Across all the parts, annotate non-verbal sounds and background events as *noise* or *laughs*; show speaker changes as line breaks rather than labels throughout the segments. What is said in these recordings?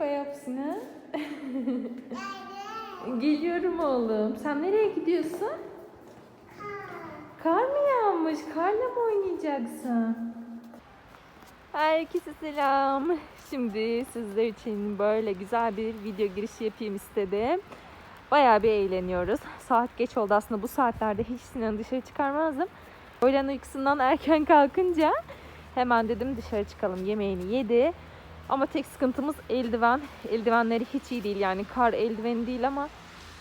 merhaba yapsın ha. Geliyorum oğlum. Sen nereye gidiyorsun? Kar mı yağmış? Karla mı oynayacaksın? Herkese selam. Şimdi sizler için böyle güzel bir video girişi yapayım istedim. Bayağı bir eğleniyoruz. Saat geç oldu aslında bu saatlerde hiç Sinan'ı dışarı çıkarmazdım. Öğlen uykusundan erken kalkınca hemen dedim dışarı çıkalım yemeğini yedi. Ama tek sıkıntımız eldiven. Eldivenleri hiç iyi değil yani kar eldiveni değil ama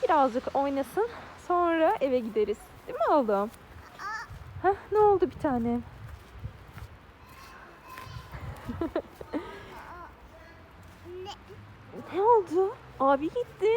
birazcık oynasın sonra eve gideriz. Değil mi oğlum? Heh, ne oldu bir tane? *laughs* Ne oldu? Abi gitti.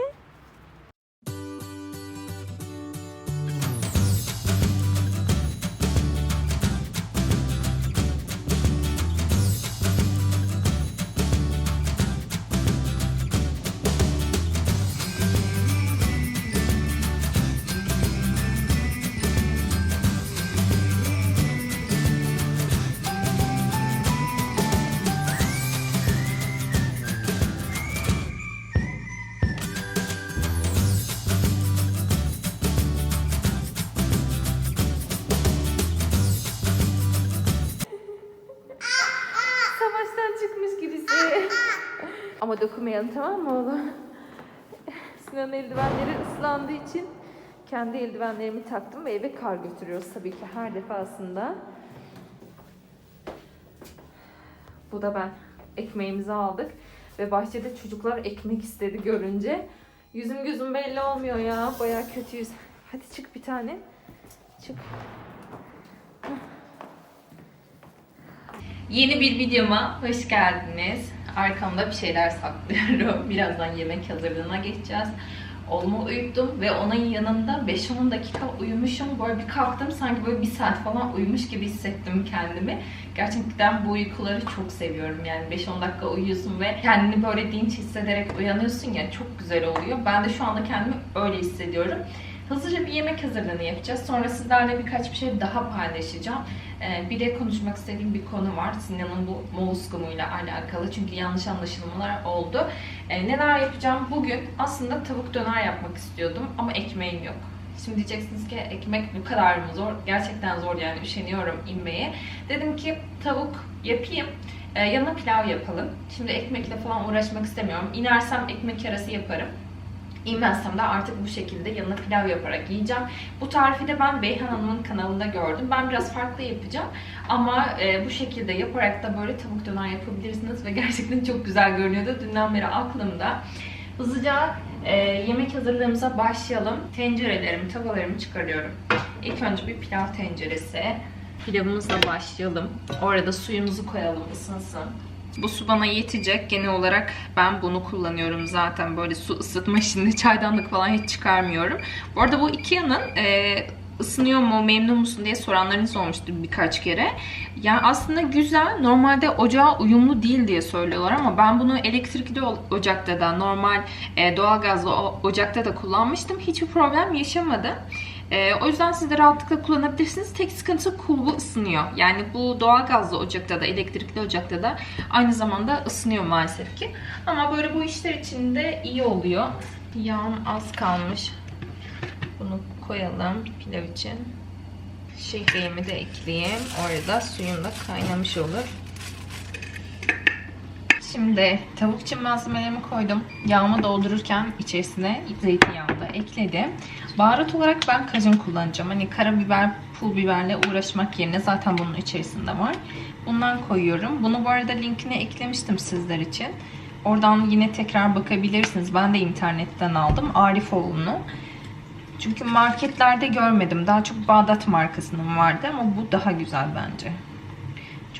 Dokunmayalım tamam mı oğlum? *laughs* Sinan'ın eldivenleri ıslandığı için kendi eldivenlerimi taktım ve eve kar götürüyoruz tabii ki her defasında. Bu da ben. Ekmeğimizi aldık ve bahçede çocuklar ekmek istedi görünce. Yüzüm gözüm belli olmuyor ya. Baya kötüyüz. Hadi çık bir tane. Çık. Yeni bir videoma hoş geldiniz. Arkamda bir şeyler saklıyorum. *laughs* Birazdan yemek hazırlığına geçeceğiz. Oğlumu uyuttum ve onun yanında 5-10 dakika uyumuşum. Böyle bir kalktım sanki böyle bir saat falan uyumuş gibi hissettim kendimi. Gerçekten bu uykuları çok seviyorum. Yani 5-10 dakika uyuyorsun ve kendini böyle dinç hissederek uyanıyorsun ya çok güzel oluyor. Ben de şu anda kendimi öyle hissediyorum. Hızlıca bir yemek hazırlığını yapacağız. Sonra sizlerle birkaç bir şey daha paylaşacağım. Ee, bir de konuşmak istediğim bir konu var. Sinan'ın bu molluskumuyla alakalı. Çünkü yanlış anlaşılmalar oldu. Ee, neler yapacağım? Bugün aslında tavuk döner yapmak istiyordum ama ekmeğim yok. Şimdi diyeceksiniz ki ekmek bu kadar mı zor? Gerçekten zor yani üşeniyorum inmeye. Dedim ki tavuk yapayım. Ee, yanına pilav yapalım. Şimdi ekmekle falan uğraşmak istemiyorum. İnersem ekmek arası yaparım. İnmezsem de artık bu şekilde yanına pilav yaparak yiyeceğim. Bu tarifi de ben Beyhan Hanım'ın kanalında gördüm. Ben biraz farklı yapacağım. Ama e, bu şekilde yaparak da böyle tavuk döner yapabilirsiniz. Ve *laughs* gerçekten çok güzel görünüyordu. Dünden beri aklımda. Hızlıca e, yemek hazırlığımıza başlayalım. Tencerelerimi, tavalarımı çıkarıyorum. İlk önce bir pilav tenceresi. Pilavımızla başlayalım. Orada suyumuzu koyalım ısınsın. Bu su bana yetecek. Genel olarak ben bunu kullanıyorum zaten. Böyle su ısıtma işinde çaydanlık falan hiç çıkarmıyorum. Bu arada bu Ikea'nın e, ısınıyor mu, memnun musun diye soranlarınız olmuştu birkaç kere. Yani aslında güzel. Normalde ocağa uyumlu değil diye söylüyorlar ama ben bunu elektrikli ocakta da, normal e, doğalgazlı ocakta da kullanmıştım. Hiçbir problem yaşamadım. Ee, o yüzden siz de rahatlıkla kullanabilirsiniz. Tek sıkıntı kulbu ısınıyor. Yani bu doğalgazlı ocakta da, elektrikli ocakta da aynı zamanda ısınıyor maalesef ki. Ama böyle bu işler için de iyi oluyor. Yağım az kalmış. Bunu koyalım pilav için. Şehriyemi de ekleyeyim. Orada suyum da kaynamış olur. Şimdi tavuk için malzemelerimi koydum. Yağımı doldururken içerisine zeytinyağını da ekledim. Baharat olarak ben kajun kullanacağım. Hani karabiber, pul biberle uğraşmak yerine zaten bunun içerisinde var. Bundan koyuyorum. Bunu bu arada linkini eklemiştim sizler için. Oradan yine tekrar bakabilirsiniz. Ben de internetten aldım. Arifoğlu'nu. Çünkü marketlerde görmedim. Daha çok Bağdat markasının vardı ama bu daha güzel bence.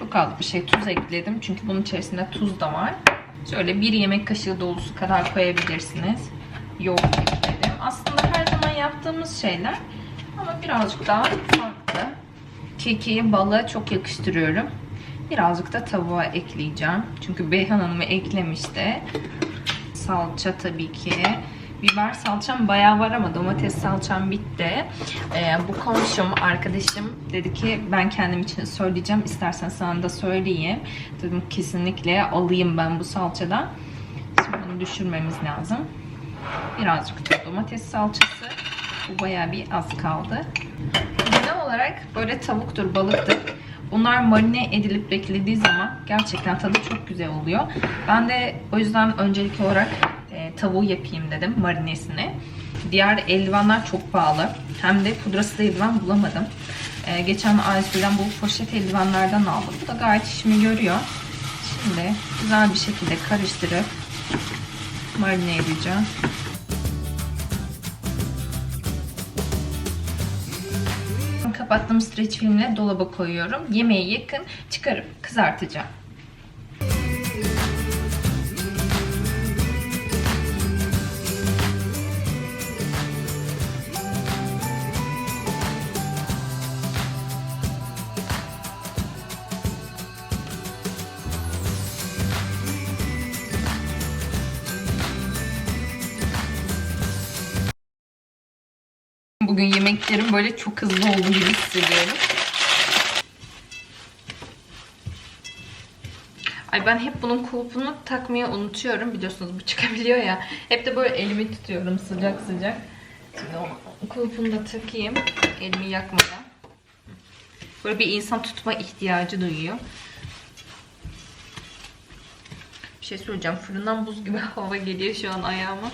Çok az bir şey tuz ekledim. Çünkü bunun içerisinde tuz da var. Şöyle bir yemek kaşığı dolusu kadar koyabilirsiniz. Yoğurt ekledim. Aslında her zaman yaptığımız şeyler ama birazcık daha farklı. Kekiği balığa çok yakıştırıyorum. Birazcık da tavuğa ekleyeceğim. Çünkü Beyhan Hanım'ı eklemişti. Salça tabii ki. Biber salçam bayağı var ama domates salçam bitti. Ee, bu komşum, arkadaşım dedi ki ben kendim için söyleyeceğim. İstersen sana da söyleyeyim. Dedim kesinlikle alayım ben bu salçadan. Bunu düşürmemiz lazım. Birazcık da domates salçası. Bu bayağı bir az kaldı. Genel olarak böyle tavuktur, balıktır. Bunlar marine edilip beklediği zaman gerçekten tadı çok güzel oluyor. Ben de o yüzden öncelik olarak tavuğu yapayım dedim marinesini. Diğer eldivenler çok pahalı. Hem de pudrasız eldiven bulamadım. E, geçen Aysu'dan bu poşet eldivenlerden aldım. Bu da gayet işimi görüyor. Şimdi güzel bir şekilde karıştırıp marine edeceğim. Kapattığım streç filmle dolaba koyuyorum. Yemeğe yakın çıkarıp kızartacağım. Bugün yemeklerim böyle çok hızlı oldu gibi hissediyorum. Ay ben hep bunun kulpunu takmayı unutuyorum. Biliyorsunuz bu çıkabiliyor ya. Hep de böyle elimi tutuyorum sıcak sıcak. Şimdi o kulpunu da takayım. Elimi yakmadan. Böyle bir insan tutma ihtiyacı duyuyor. Bir şey söyleyeceğim. Fırından buz gibi *laughs* hava geliyor şu an ayağıma.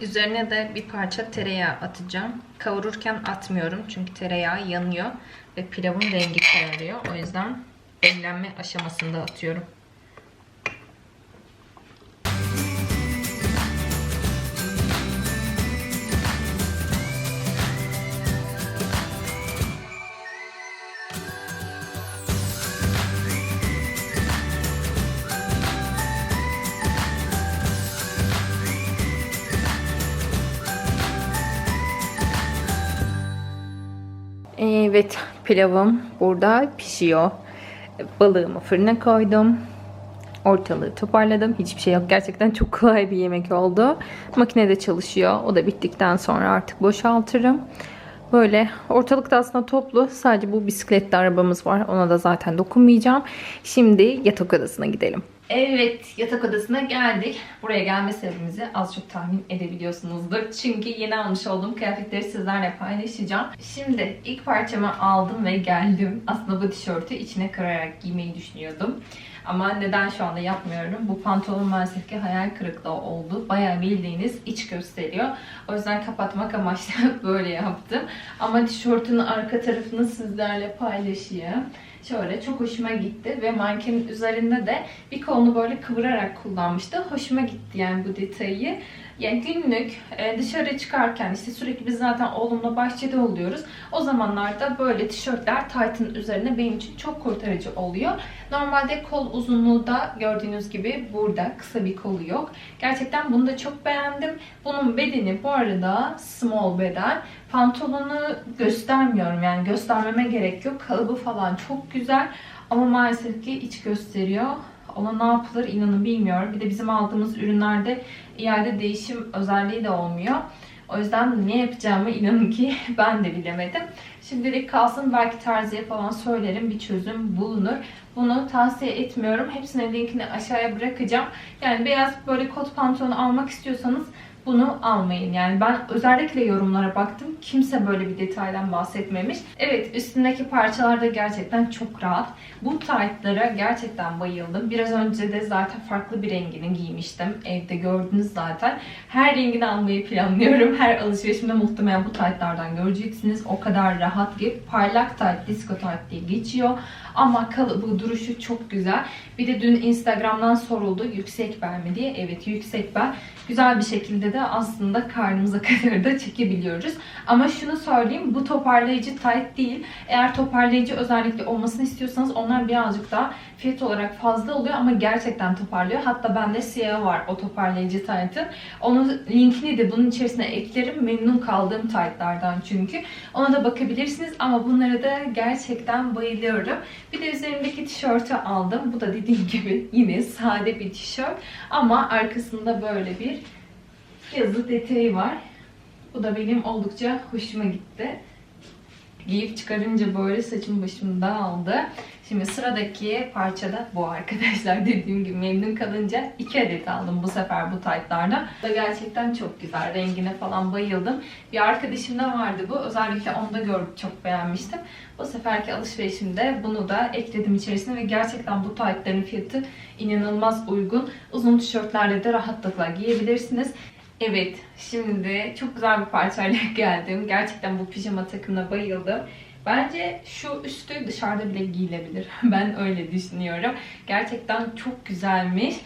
Üzerine de bir parça tereyağı atacağım. Kavururken atmıyorum çünkü tereyağı yanıyor ve pilavın rengi kararıyor. O yüzden demlenme aşamasında atıyorum. Evet, pilavım burada pişiyor. Balığımı fırına koydum. Ortalığı toparladım. Hiçbir şey yok. Gerçekten çok kolay bir yemek oldu. Makinede çalışıyor. O da bittikten sonra artık boşaltırım. Böyle ortalıkta aslında toplu. Sadece bu bisikletli arabamız var. Ona da zaten dokunmayacağım. Şimdi yatak odasına gidelim. Evet, yatak odasına geldik. Buraya gelme sebebimizi az çok tahmin edebiliyorsunuzdur. Çünkü yeni almış olduğum kıyafetleri sizlerle paylaşacağım. Şimdi ilk parçamı aldım ve geldim. Aslında bu tişörtü içine kırarak giymeyi düşünüyordum. Ama neden şu anda yapmıyorum? Bu pantolon maalesef ki hayal kırıklığı oldu. Bayağı bildiğiniz iç gösteriyor. O yüzden kapatmak amaçlı *laughs* böyle yaptım. Ama tişörtün arka tarafını sizlerle paylaşayım. Şöyle çok hoşuma gitti ve mankenin üzerinde de bir kolunu böyle kıvırarak kullanmıştı. Hoşuma gitti yani bu detayı. Yani günlük e, dışarı çıkarken işte sürekli biz zaten oğlumla bahçede oluyoruz. O zamanlarda böyle tişörtler taytın üzerine benim için çok kurtarıcı oluyor. Normalde kol uzunluğu da gördüğünüz gibi burada kısa bir kolu yok. Gerçekten bunu da çok beğendim. Bunun bedeni bu arada small beden. Pantolonu göstermiyorum yani göstermeme gerek yok. Kalıbı falan çok güzel ama maalesef ki iç gösteriyor. Ona ne yapılır inanın bilmiyorum. Bir de bizim aldığımız ürünlerde iade değişim özelliği de olmuyor. O yüzden ne yapacağımı inanın ki *laughs* ben de bilemedim. Şimdilik kalsın belki terziye falan söylerim bir çözüm bulunur. Bunu tavsiye etmiyorum. Hepsinin linkini aşağıya bırakacağım. Yani beyaz böyle kot pantolon almak istiyorsanız bunu almayın. Yani ben özellikle yorumlara baktım. Kimse böyle bir detaydan bahsetmemiş. Evet üstündeki parçalar da gerçekten çok rahat. Bu taytlara gerçekten bayıldım. Biraz önce de zaten farklı bir rengini giymiştim. Evde gördünüz zaten. Her rengini almayı planlıyorum. Her alışverişimde muhtemelen bu taytlardan göreceksiniz. O kadar rahat ki parlak tayt, disco tayt diye geçiyor. Ama kalıbı, duruşu çok güzel. Bir de dün Instagram'dan soruldu yüksek bel mi diye. Evet yüksek bel. Güzel bir şekilde de aslında karnımıza *laughs* kadar da çekebiliyoruz. Ama şunu söyleyeyim bu toparlayıcı tight değil. Eğer toparlayıcı özellikle olmasını istiyorsanız onlar birazcık daha fiyat olarak fazla oluyor ama gerçekten toparlıyor. Hatta bende siyahı var o toparlayıcı tight'ın. Onun linkini de bunun içerisine eklerim. Memnun kaldığım tight'lardan çünkü. Ona da bakabilirsiniz ama bunlara da gerçekten bayılıyorum. Bir de üzerindeki tişörtü aldım. Bu da dediğim *laughs* gibi yine sade bir tişört ama arkasında böyle bir yazı detayı var. Bu da benim oldukça hoşuma gitti. Giyip çıkarınca böyle saçım başım dağıldı. Şimdi sıradaki parça da bu arkadaşlar. *laughs* Dediğim gibi memnun kalınca iki adet aldım bu sefer bu taytlardan. Bu da gerçekten çok güzel. Rengine falan bayıldım. Bir arkadaşımda vardı bu. Özellikle onu da gördüm. Çok beğenmiştim. Bu seferki alışverişimde bunu da ekledim içerisine ve gerçekten bu taytların fiyatı inanılmaz uygun. Uzun tişörtlerle de rahatlıkla giyebilirsiniz. Evet, şimdi çok güzel bir parçayla *laughs* geldim. Gerçekten bu pijama takımına bayıldım. Bence şu üstü dışarıda bile giyilebilir. *laughs* Ben öyle düşünüyorum. Gerçekten çok güzelmiş.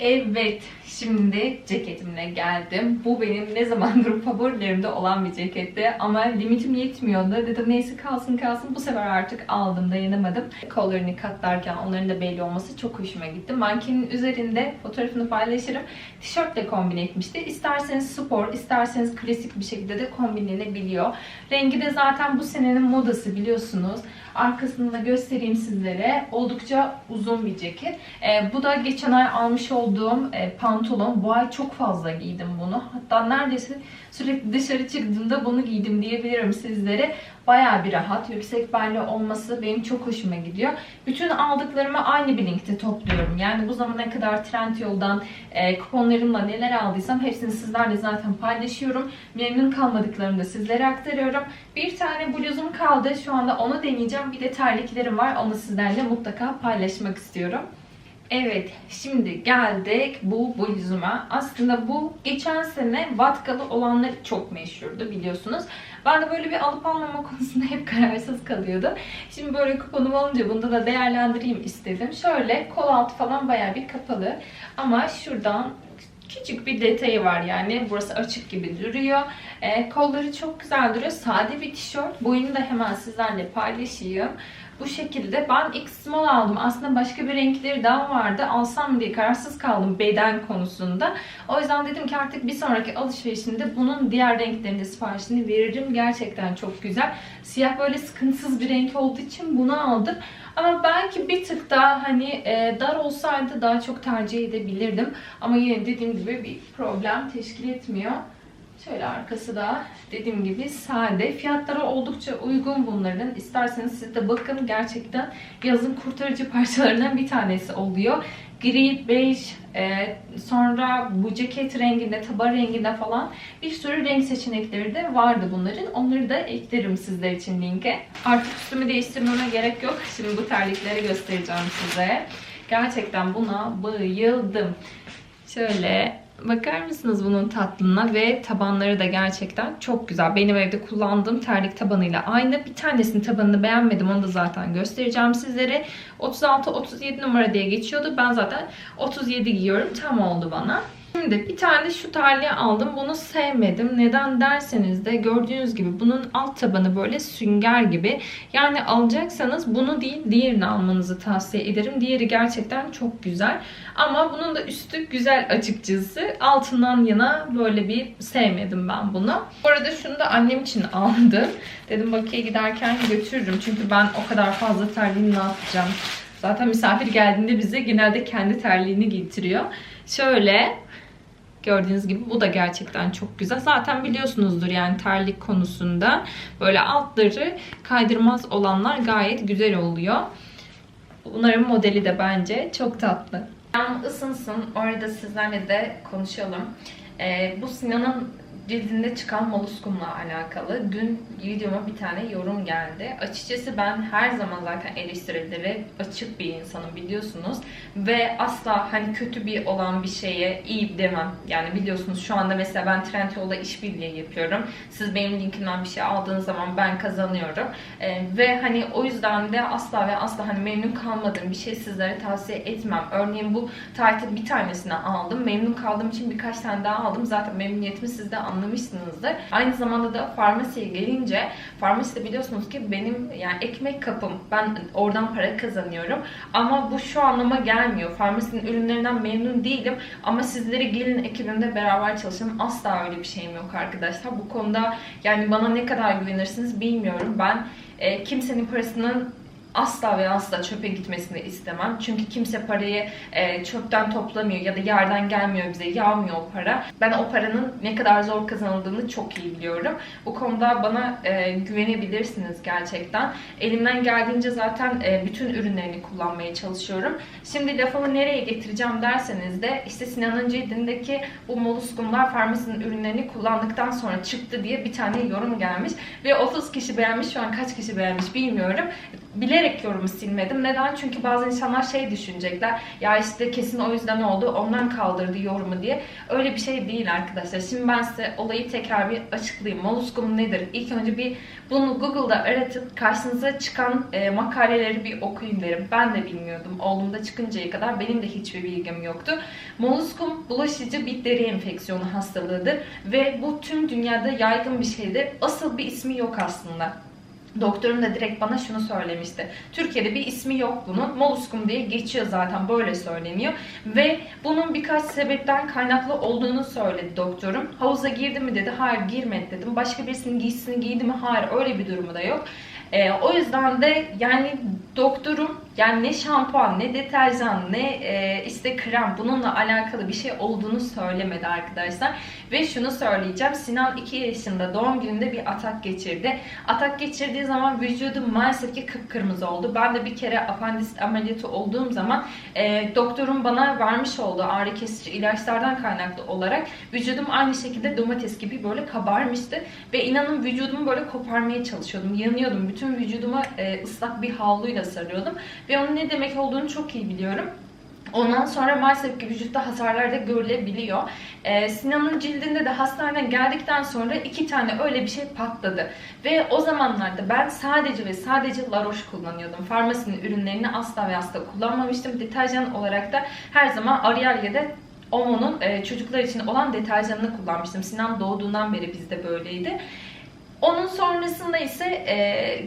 Evet, şimdi ceketimle geldim. Bu benim ne zamandır *laughs* favorilerimde olan bir ceketti ama limitim yetmiyordu. Dedim neyse kalsın kalsın. Bu sefer artık aldım, dayanamadım. Kollarını katlarken onların da belli olması çok hoşuma gitti. Mankenin üzerinde fotoğrafını paylaşırım. Tişörtle kombin etmişti. İsterseniz spor, isterseniz klasik bir şekilde de kombinlenebiliyor. Rengi de zaten bu senenin modası biliyorsunuz. Arkasını da göstereyim sizlere. Oldukça uzun bir ceket. Ee, bu da geçen ay almış olduğum e, pantolon. Bu ay çok fazla giydim bunu. Hatta neredeyse sürekli dışarı çıktığımda bunu giydim diyebilirim sizlere. Baya bir rahat, yüksek belli olması benim çok hoşuma gidiyor. Bütün aldıklarımı aynı bir linkte topluyorum. Yani bu zamana kadar Trendyol'dan e, kuponlarımla neler aldıysam hepsini sizlerle zaten paylaşıyorum. Memnun kalmadıklarımı da sizlere aktarıyorum. Bir tane bluzum kaldı. Şu anda onu deneyeceğim. Bir de terliklerim var. Onu sizlerle mutlaka paylaşmak istiyorum. Evet, şimdi geldik bu bluzuma. Aslında bu geçen sene vatkalı olanları çok meşhurdu biliyorsunuz. Ben de böyle bir alıp almama *laughs* konusunda hep kararsız kalıyordum. Şimdi böyle kuponum olunca bunda da değerlendireyim istedim. Şöyle kol altı falan baya bir kapalı. Ama şuradan küçük bir detayı var yani. Burası açık gibi duruyor. E, kolları çok güzel duruyor. Sade bir tişört. Boyunu da hemen sizlerle paylaşayım. Bu şekilde ben X small aldım. Aslında başka bir renkleri daha vardı. Alsam diye kararsız kaldım beden konusunda. O yüzden dedim ki artık bir sonraki alışverişimde bunun diğer renklerinde siparişini veririm. Gerçekten çok güzel. Siyah böyle sıkıntısız bir renk olduğu için bunu aldım. Ama belki bir tık daha hani e, dar olsaydı daha çok tercih edebilirdim. Ama yine dediğim gibi bir problem teşkil etmiyor. Şöyle arkası da dediğim gibi sade. Fiyatları oldukça uygun bunların. İsterseniz siz de bakın gerçekten yazın kurtarıcı *laughs* parçalarından bir tanesi oluyor. Gri, bej, e, sonra bu ceket renginde, taban renginde falan bir sürü renk seçenekleri de vardı bunların. Onları da eklerim sizler için linke. Artık üstümü değiştirmeme gerek yok. Şimdi bu terlikleri göstereceğim size. Gerçekten buna bayıldım. Şöyle Bakar mısınız bunun tatlına ve tabanları da gerçekten çok güzel. Benim evde kullandığım terlik tabanıyla aynı. Bir tanesinin tabanını beğenmedim. Onu da zaten göstereceğim sizlere. 36-37 numara diye geçiyordu. Ben zaten 37 giyiyorum. Tam oldu bana. Şimdi bir tane şu terliği aldım. Bunu sevmedim. Neden derseniz de gördüğünüz gibi bunun alt tabanı böyle sünger gibi. Yani alacaksanız bunu değil diğerini almanızı tavsiye ederim. Diğeri gerçekten çok güzel. Ama bunun da üstü güzel açıkçası. Altından yana böyle bir sevmedim ben bunu. Bu arada şunu da annem için aldım. Dedim Bakü'ye giderken götürürüm. Çünkü ben o kadar fazla terliğimi ne yapacağım? Zaten misafir geldiğinde bize genelde kendi terliğini getiriyor. Şöyle Gördüğünüz gibi bu da gerçekten çok güzel. Zaten biliyorsunuzdur yani terlik konusunda böyle altları kaydırmaz olanlar gayet güzel oluyor. Bunların modeli de bence çok tatlı. Yan ısınsın. Orada sizlerle de konuşalım. Ee, bu Sinan'ın cildinde çıkan molluskumla alakalı. Dün videoma bir tane yorum geldi. Açıkçası ben her zaman zaten eleştirilere açık bir insanım biliyorsunuz. Ve asla hani kötü bir olan bir şeye iyi demem. Yani biliyorsunuz şu anda mesela ben Trendyol'da işbirliği yapıyorum. Siz benim linkimden bir şey aldığınız zaman ben kazanıyorum. Ee, ve hani o yüzden de asla ve asla hani memnun kalmadığım bir şey sizlere tavsiye etmem. Örneğin bu tarihte bir tanesini aldım. Memnun kaldığım için birkaç tane daha aldım. Zaten memnuniyetimi siz de anlamışsınızdır. Aynı zamanda da farmasiye gelince farmaside biliyorsunuz ki benim yani ekmek kapım. Ben oradan para kazanıyorum. Ama bu şu anlama gelmiyor. Farmasinin ürünlerinden memnun değilim. Ama sizleri gelin ekibimde beraber çalışalım. Asla öyle bir şeyim yok arkadaşlar. Bu konuda yani bana ne kadar güvenirsiniz bilmiyorum. Ben e, kimsenin parasının asla ve asla çöpe gitmesini istemem. Çünkü kimse parayı e, çöpten toplamıyor ya da yerden gelmiyor bize, yağmıyor o para. Ben o paranın ne kadar zor kazanıldığını çok iyi biliyorum. Bu konuda bana e, güvenebilirsiniz gerçekten. Elimden geldiğince zaten e, bütün ürünlerini kullanmaya çalışıyorum. Şimdi lafımı nereye getireceğim derseniz de işte Sinan'ın cildindeki bu molluskumlar farmasinin ürünlerini kullandıktan sonra çıktı diye bir tane yorum gelmiş. Ve 30 kişi beğenmiş. Şu an kaç kişi beğenmiş bilmiyorum. Bilerek yorumu silmedim. Neden? Çünkü bazı insanlar şey düşünecekler. Ya işte kesin o yüzden oldu. Ondan kaldırdı yorumu diye. Öyle bir şey değil arkadaşlar. Şimdi ben size olayı tekrar bir açıklayayım. Molluskum nedir? İlk önce bir bunu Google'da aratıp karşınıza çıkan e, makaleleri bir okuyun derim. Ben de bilmiyordum. Oğlumda çıkıncaya kadar benim de hiçbir bilgim yoktu. Molluskum bulaşıcı bir deri enfeksiyonu hastalığıdır ve bu tüm dünyada yaygın bir şeydir. Asıl bir ismi yok aslında. Doktorum da direkt bana şunu söylemişti. Türkiye'de bir ismi yok bunun. Molluskum diye geçiyor zaten böyle söyleniyor. Ve bunun birkaç sebepten kaynaklı olduğunu söyledi doktorum. Havuza girdi mi dedi. Hayır girmedi dedim. Başka birisinin giysisini giydi mi? Hayır öyle bir durumu da yok. E, o yüzden de yani doktorum yani ne şampuan, ne deterjan, ne e, işte krem bununla alakalı bir şey olduğunu söylemedi arkadaşlar. Ve şunu söyleyeceğim. Sinan 2 yaşında doğum gününde bir atak geçirdi. Atak geçirdiği zaman vücudu maalesef ki kıpkırmızı oldu. Ben de bir kere apandisit ameliyatı olduğum zaman e, doktorun bana vermiş olduğu ağrı kesici ilaçlardan kaynaklı olarak vücudum aynı şekilde domates gibi böyle kabarmıştı. Ve inanın vücudumu böyle koparmaya çalışıyordum. Yanıyordum. Bütün vücuduma e, ıslak bir havluyla sarıyordum. Ve onun ne demek olduğunu çok iyi biliyorum. Ondan sonra maalesef ki vücutta hasarlar da görülebiliyor. Ee, Sinan'ın cildinde de hastaneden geldikten sonra iki tane öyle bir şey patladı. Ve o zamanlarda ben sadece ve sadece La Roche kullanıyordum. Farmasinin ürünlerini asla ve asla kullanmamıştım. Deterjan olarak da her zaman Ariel ya da Omo'nun e, çocuklar için olan deterjanını kullanmıştım. Sinan doğduğundan beri bizde böyleydi. Onun sonrasında ise e,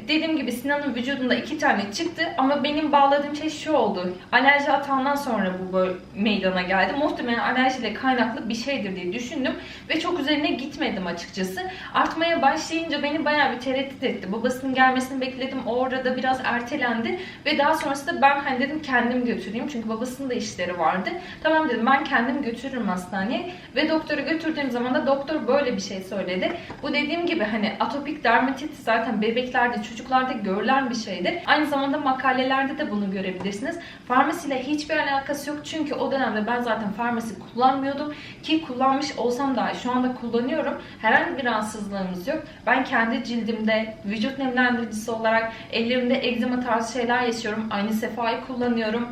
dediğim gibi Sinan'ın vücudunda iki tane çıktı ama benim bağladığım şey şu oldu. Alerji atağından sonra bu böyle meydana geldi. Muhtemelen alerjiyle kaynaklı bir şeydir diye düşündüm ve çok üzerine gitmedim açıkçası. Artmaya başlayınca beni bayağı bir tereddüt etti. Babasının gelmesini bekledim. O orada biraz ertelendi ve daha sonrasında ben hani dedim kendim götüreyim. Çünkü babasının da işleri vardı. Tamam dedim ben kendim götürürüm hastaneye ve doktora götürdüğüm zaman da doktor böyle bir şey söyledi. Bu dediğim gibi hani atopik dermatit zaten bebeklerde, çocuklarda görülen bir şeydir. Aynı zamanda makalelerde de bunu görebilirsiniz. Farmasiyle hiçbir alakası yok çünkü o dönemde ben zaten farmasi kullanmıyordum ki kullanmış olsam dahi şu anda kullanıyorum. Herhangi bir rahatsızlığımız yok. Ben kendi cildimde vücut nemlendiricisi olarak ellerimde egzama tarzı şeyler yaşıyorum. Aynı sefayı kullanıyorum.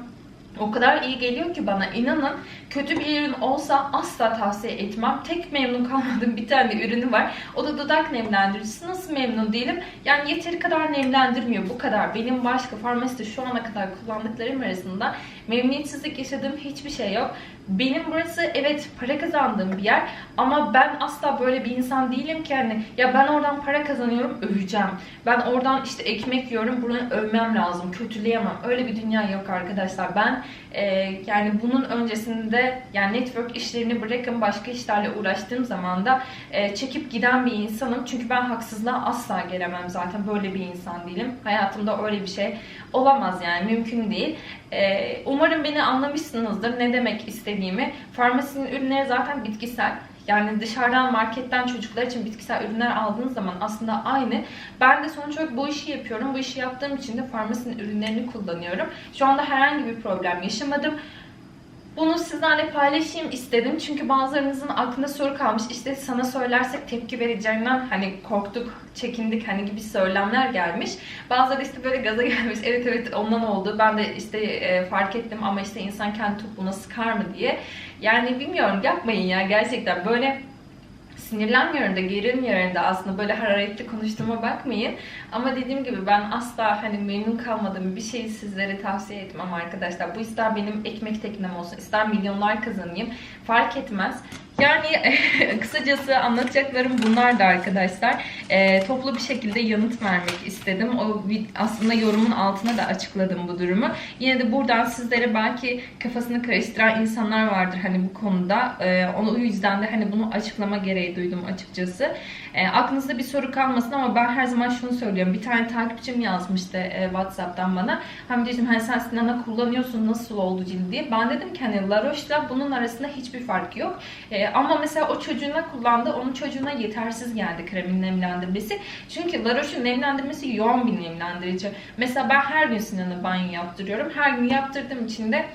O kadar iyi geliyor ki bana inanın kötü bir ürün olsa asla tavsiye etmem. Tek memnun kalmadığım bir tane ürünü var. O da dudak nemlendiricisi. Nasıl memnun değilim? Yani yeteri kadar nemlendirmiyor. Bu kadar. Benim başka farmaside şu ana kadar kullandıklarım arasında memnuniyetsizlik yaşadığım hiçbir şey yok. Benim burası evet para kazandığım bir yer ama ben asla böyle bir insan değilim ki hani ya ben oradan para kazanıyorum öveceğim. Ben oradan işte ekmek yiyorum bunu övmem lazım. Kötüleyemem. Öyle bir dünya yok arkadaşlar. Ben e, yani bunun öncesinde yani network işlerini bırakın başka işlerle uğraştığım zaman da e, çekip giden bir insanım. Çünkü ben haksızlığa asla gelemem zaten. Böyle bir insan değilim. Hayatımda öyle bir şey olamaz yani mümkün değil. E, umarım beni anlamışsınızdır ne demek istediğimi. Farmasinin ürünleri zaten bitkisel. Yani dışarıdan marketten çocuklar için bitkisel ürünler aldığınız zaman aslında aynı. Ben de sonuç olarak bu işi yapıyorum. Bu işi yaptığım için de farmasinin ürünlerini kullanıyorum. Şu anda herhangi bir problem yaşamadım. Bunu sizlerle paylaşayım istedim. Çünkü bazılarınızın aklında soru kalmış. İşte sana söylersek tepki vereceğinden hani korktuk, çekindik hani gibi söylemler gelmiş. Bazıları işte böyle gaza *laughs* gelmiş. Evet evet ondan oldu. Ben de işte e, fark ettim ama işte insan kendi topuğuna sıkar mı diye. Yani bilmiyorum yapmayın ya gerçekten böyle sinirlenmiyorum da gerilmiyorum da aslında böyle hararetli konuştuğuma bakmayın. Ama dediğim gibi ben asla hani memnun kalmadığım bir şeyi sizlere tavsiye etmem arkadaşlar. Bu ister benim ekmek teknem olsun, ister milyonlar kazanayım fark etmez. Yani *laughs* kısacası anlatacaklarım bunlardı arkadaşlar. Ee, toplu bir şekilde yanıt vermek istedim. O aslında yorumun altına da açıkladım bu durumu. Yine de buradan sizlere belki kafasını karıştıran insanlar vardır hani bu konuda. Ee, onu o yüzden de hani bunu açıklama gereği duydum açıkçası. Ee, aklınızda bir soru kalmasın ama ben her zaman şunu söylüyorum. Bir tane takipçim yazmıştı e, WhatsApp'tan bana. Hamideciğim hani sen Sinan'a kullanıyorsun nasıl oldu cildi. Ben dedim ki hani La Roche'la bunun arasında hiçbir fark yok. Ee, ama mesela o çocuğuna kullandı. Onun çocuğuna yetersiz geldi kremin nemlendirmesi. Çünkü La Roche'un nemlendirmesi yoğun bir nemlendirici. Mesela ben her gün Sinan'a banyo yaptırıyorum. Her gün yaptırdığım için de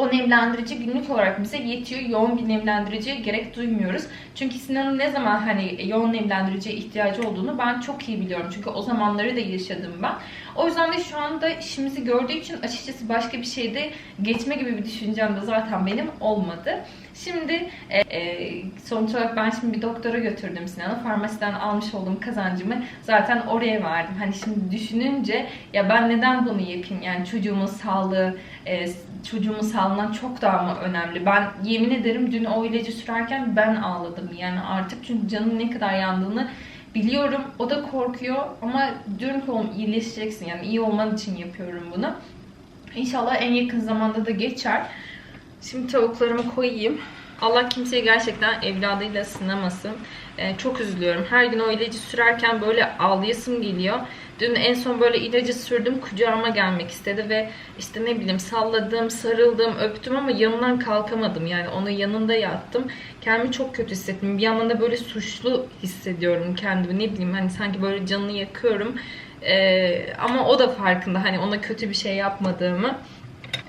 o nemlendirici günlük olarak bize yetiyor. Yoğun bir nemlendiriciye gerek duymuyoruz. Çünkü Sinan'ın ne zaman hani yoğun nemlendiriciye ihtiyacı olduğunu ben çok iyi biliyorum. Çünkü o zamanları da yaşadım ben. O yüzden de şu anda işimizi gördüğü için açıkçası başka bir şeyde geçme gibi bir düşüncem de zaten benim olmadı. Şimdi e, e, sonuç olarak ben şimdi bir doktora götürdüm Sinan'ı. Farmasiden almış olduğum kazancımı zaten oraya verdim. Hani şimdi düşününce ya ben neden bunu yapayım? Yani çocuğumun sağlığı, e, çocuğumun sağlığından çok daha mı önemli? Ben yemin ederim dün o ilacı sürerken ben ağladım. Yani artık çünkü canım ne kadar yandığını biliyorum. O da korkuyor ama diyorum ki iyileşeceksin. Yani iyi olman için yapıyorum bunu. İnşallah en yakın zamanda da geçer. Şimdi tavuklarımı koyayım. Allah kimseyi gerçekten evladıyla sınamasın. Ee, çok üzülüyorum. Her gün o ilacı sürerken böyle ağlayasım geliyor. Dün en son böyle ilacı sürdüm kucağıma gelmek istedi ve işte ne bileyim salladım, sarıldım, öptüm ama yanından kalkamadım. Yani onun yanında yattım. Kendimi çok kötü hissettim. Bir yandan da böyle suçlu hissediyorum kendimi. Ne bileyim hani sanki böyle canını yakıyorum. Ee, ama o da farkında hani ona kötü bir şey yapmadığımı.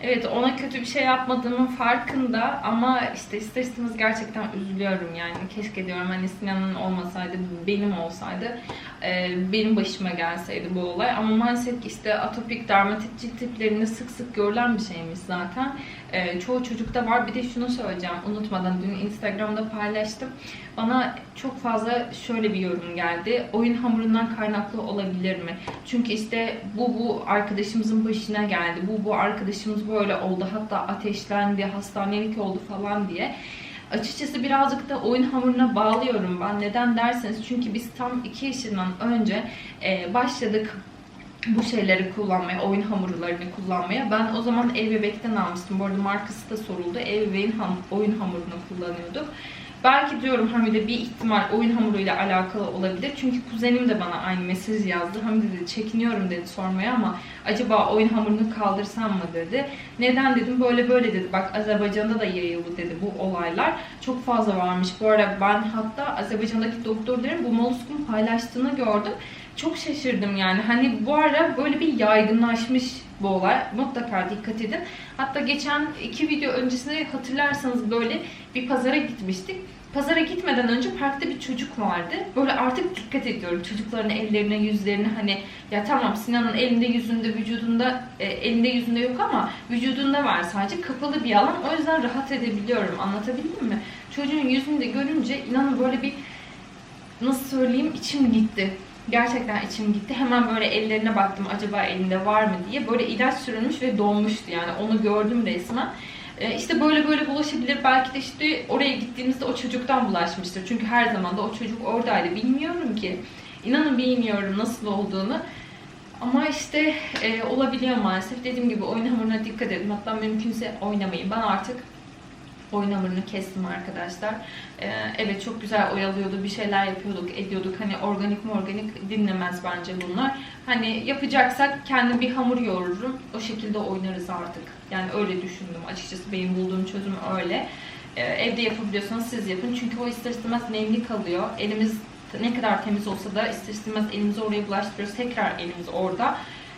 Evet ona kötü bir şey yapmadığımın farkında ama işte ister istemez gerçekten üzülüyorum yani. Keşke diyorum hani Sinan'ın olmasaydı, benim olsaydı, e, benim başıma gelseydi bu olay. Ama maalesef ki işte atopik dermatit cilt tiplerinde sık sık görülen bir şeymiş zaten. E, çoğu çocukta var. Bir de şunu söyleyeceğim unutmadan dün Instagram'da paylaştım. Bana çok fazla şöyle bir yorum geldi. Oyun hamurundan kaynaklı olabilir mi? Çünkü işte bu bu arkadaşımızın başına geldi. Bu bu arkadaşımız böyle oldu. Hatta ateşlendi, hastanelik oldu falan diye. Açıkçası birazcık da oyun hamuruna bağlıyorum ben. Neden derseniz çünkü biz tam 2 yaşından önce e, başladık bu şeyleri kullanmaya, oyun hamurlarını kullanmaya. Ben o zaman ev bebekten almıştım. Bu arada markası da soruldu. Ev bebeğin ham, oyun hamurunu kullanıyorduk. Belki diyorum Hamide bir ihtimal oyun hamuruyla alakalı olabilir. Çünkü kuzenim de bana aynı mesaj yazdı. Hamide dedi çekiniyorum dedi sormaya ama acaba oyun hamurunu kaldırsam mı dedi. Neden dedim böyle böyle dedi. Bak Azerbaycan'da da yayıldı dedi bu olaylar. Çok fazla varmış. Bu arada ben hatta Azerbaycan'daki doktorların bu molluskun paylaştığını gördüm. Çok şaşırdım yani. Hani bu ara böyle bir yaygınlaşmış bu olay. Mutlaka dikkat edin. Hatta geçen iki video öncesinde hatırlarsanız böyle bir pazara gitmiştik. Pazara gitmeden önce parkta bir çocuk vardı. Böyle artık dikkat ediyorum. Çocukların ellerine, yüzlerine hani ya tamam Sinan'ın elinde, yüzünde, vücudunda e, elinde, yüzünde yok ama vücudunda var sadece. Kapalı bir alan. O yüzden rahat edebiliyorum. Anlatabildim mi? Çocuğun yüzünde görünce inanın böyle bir nasıl söyleyeyim içim gitti. Gerçekten içim gitti. Hemen böyle ellerine baktım acaba elinde var mı diye. Böyle ilaç sürülmüş ve donmuştu yani. Onu gördüm resmen. Ee, işte böyle böyle bulaşabilir. Belki de işte oraya gittiğimizde o çocuktan bulaşmıştır. Çünkü her zaman da o çocuk oradaydı. Bilmiyorum ki. İnanın bilmiyorum nasıl olduğunu. Ama işte e, olabiliyor maalesef. Dediğim gibi oyun hamuruna dikkat edin. Hatta mümkünse oynamayın. Ben artık oyun hamurunu kestim arkadaşlar. Ee, evet çok güzel oyalıyordu, bir şeyler yapıyorduk, ediyorduk. Hani organik mi organik dinlemez bence bunlar. Hani yapacaksak kendim bir hamur yoğururum. O şekilde oynarız artık. Yani öyle düşündüm. Açıkçası benim bulduğum çözüm öyle. Ee, evde yapabiliyorsanız siz yapın. Çünkü o ister istemez nemli kalıyor. Elimiz ne kadar temiz olsa da ister istemez elimizi oraya bulaştırıyoruz. Tekrar elimiz orada.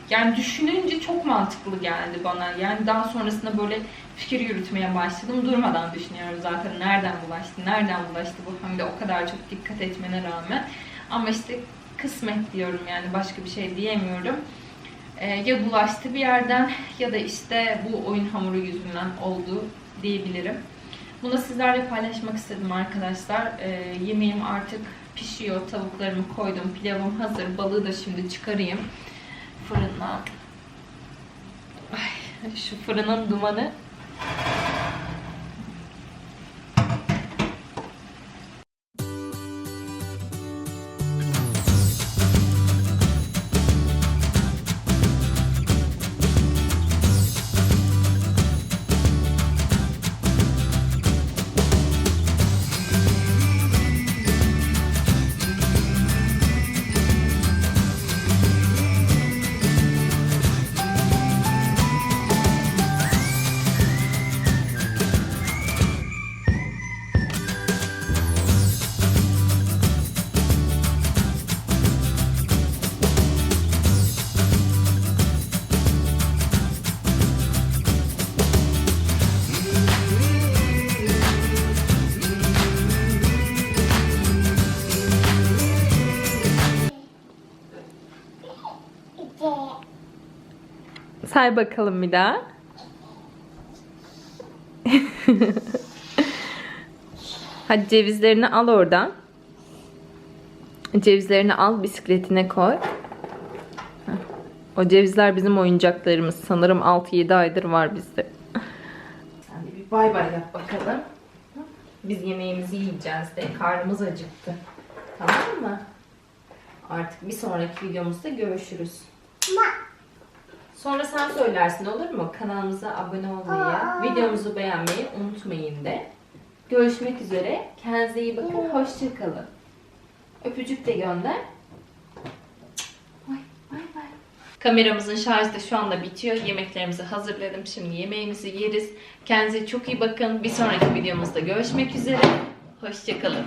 Yani düşününce çok mantıklı geldi bana. Yani daha sonrasında böyle fikir yürütmeye başladım. Durmadan düşünüyorum zaten nereden bulaştı, nereden bulaştı bu hem de o kadar çok dikkat etmene rağmen. Ama işte kısmet diyorum yani başka bir şey diyemiyorum. Ee, ya bulaştı bir yerden ya da işte bu oyun hamuru yüzünden oldu diyebilirim. Bunu sizlerle paylaşmak istedim arkadaşlar. Ee, yemeğim artık pişiyor. Tavuklarımı koydum. Pilavım hazır. Balığı da şimdi çıkarayım fırından. Ay, şu fırının dumanı. Say bakalım bir daha. *laughs* Hadi cevizlerini al oradan. Cevizlerini al bisikletine koy. O cevizler bizim oyuncaklarımız. Sanırım 6-7 aydır var bizde. Sen de bir bay bay yap bakalım. Biz yemeğimizi yiyeceğiz de. Karnımız acıktı. Tamam mı? Artık bir sonraki videomuzda görüşürüz. Sonra sen söylersin olur mu? Kanalımıza abone olmayı, videomuzu beğenmeyi unutmayın de. Görüşmek üzere. Kendinize iyi bakın. Hoşçakalın. Öpücük de gönder. Bay bay bay. Kameramızın şarjı da şu anda bitiyor. Yemeklerimizi hazırladım. Şimdi yemeğimizi yeriz. Kendinize çok iyi bakın. Bir sonraki videomuzda görüşmek üzere. Hoşçakalın.